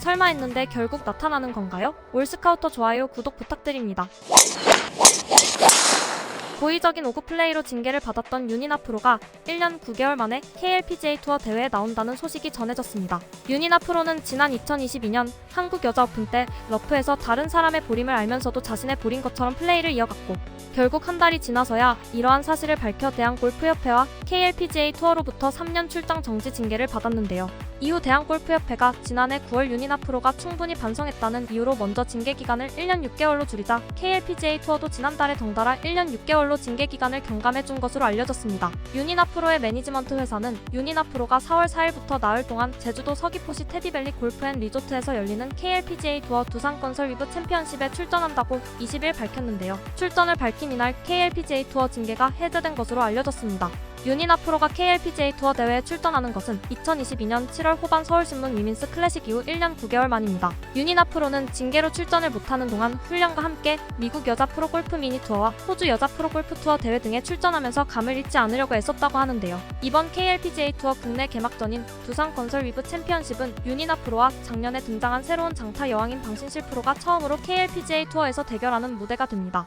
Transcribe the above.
설마 했는데 결국 나타나는 건가요? 올스카우터 좋아요, 구독 부탁드립니다. 고의적인 오구 플레이로 징계를 받았던 윤이나 프로가 1년 9개월 만에 KLPGA 투어 대회에 나온다는 소식이 전해졌습니다. 윤이나 프로는 지난 2022년 한국 여자 오픈 때 러프에서 다른 사람의 볼임을 알면서도 자신의 볼인 것처럼 플레이를 이어갔고 결국 한 달이 지나서야 이러한 사실을 밝혀 대한골프협회와 KLPGA 투어로부터 3년 출장 정지 징계를 받았는데요. 이후 대한골프협회가 지난해 9월 윤이나 프로가 충분히 반성했다는 이유로 먼저 징계 기간을 1년 6개월로 줄이자 KLPGA 투어도 지난달에 덩달아 1년 6개월로 징계 기간을 경감해 준 것으로 알려졌습니다. 윤이나 프로의 매니지먼트 회사는 윤이나 프로가 4월 4일부터 나흘 동안 제주도 서귀포시 테디밸리 골프앤리조트에서 열리는 KLPGA 투어 두산건설 위브 챔피언십에 출전한다고 20일 밝혔는데요. 출전을 밝힌 이날 KLPGA 투어 징계가 해제된 것으로 알려졌습니다. 윤이나 프로가 KLPGA 투어 대회에 출전하는 것은 2022년 7월 후반 서울신문 위민스 클래식 이후 1년 9개월 만입니다. 윤이나 프로는 징계로 출전을 못하는 동안 훈련과 함께 미국 여자 프로 골프 미니 투어와 호주 여자 프로 골프 투어 대회 등에 출전하면서 감을 잃지 않으려고 애썼다고 하는데요. 이번 KLPGA 투어 국내 개막전인 두산 건설 위브 챔피언십은 윤이나 프로와 작년에 등장한 새로운 장타 여왕인 방신실 프로가 처음으로 KLPGA 투어에서 대결하는 무대가 됩니다.